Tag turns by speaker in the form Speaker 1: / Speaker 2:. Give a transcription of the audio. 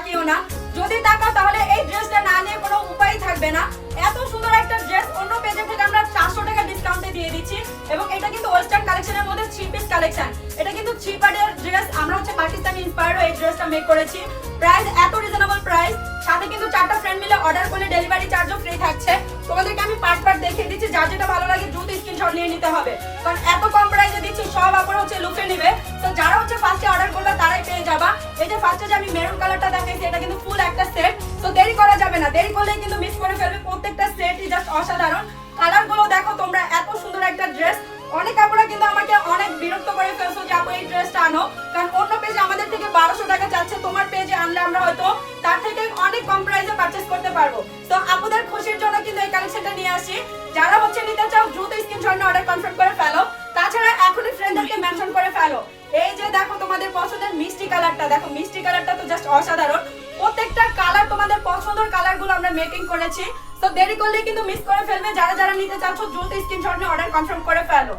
Speaker 1: তাকিও না। যদি তাকাও তাহলে এই ড্রেসটা না নিয়ে কোনো উপায় থাকবে না। এত সুন্দর একটা ড্রেস অন্য পেজে থেকে আমরা চারশো টাকা ডিসকাউন্টে দিয়ে দিচ্ছি এবং এটা কিন্তু ওয়েস্টার্ন কালেকশনের মধ্যে থ্রি পিস কালেকশন এটা কিন্তু থ্রি পার্টের ড্রেস আমরা হচ্ছে পাকিস্তানি ইন্সপায়ার্ড এই ড্রেসটা মেক করেছি। প্রাইস এত রিজনেবল প্রাইস সাথে কিন্তু চারটা ফ্রেন্ড মিলে অর্ডার করলে ডেলিভারি চার্জও ফ্রি থাকছে। তোমাদেরকে আমি পার্ট পার্ট দেখিয়ে দিচ্ছি। যার যেটা ভালো লাগে দ্রুত স্ক্রিনশট নিয়ে নিতে হবে। কারণ এত কম প্রাইসে দিচ্ছি, সব আপনারা হচ্ছে লুকে নিবে। ফার্স্টে যে আমি মেরুন কালারটা দেখাইছি, এটা কিন্তু ফুল একটা সেট তো দেরি করা যাবে না, দেরি করলেই কিন্তু মিস করে ফেলবে প্রত্যেকটা সেটই জাস্ট অসাধারণ। কালারগুলো দেখো তোমরা, এত সুন্দর একটা ড্রেস অনেক আপুরা কিন্তু আমাকে অনেক বিরক্ত করে ফেলছো যে, আপু, এই ড্রেসটা আনো। কারণ অন্য পেজে আমাদের থেকে বারোশো টাকা চাচ্ছে, তোমার পেজে আনলে আমরা হয়তো তার থেকে অনেক কম প্রাইসে পারচেস করতে পারব। তো আপুদের খুশির জন্য কিন্তু এই কালেকশনটা নিয়ে আসি। যারা হচ্ছে নিতে চাও, দ্রুত স্ক্রিনশট অর্ডার কনফার্ম করে ফেলো। এই যে দেখো তোমাদের পছন্দের মিষ্টি কালারটা, দেখো মিষ্টি কালারটা তো জাস্ট অসাধারণ। প্রত্যেকটা কালার তোমাদের পছন্দের কালারগুলো আমরা মেকিং করেছি। তো দেরি করলে কিন্তু মিস করে ফেলবে। যারা যারা নিতে চাচ্ছ, দ্রুত স্ক্রিনশট নিয়ে অর্ডার কনফার্ম করে ফেলো।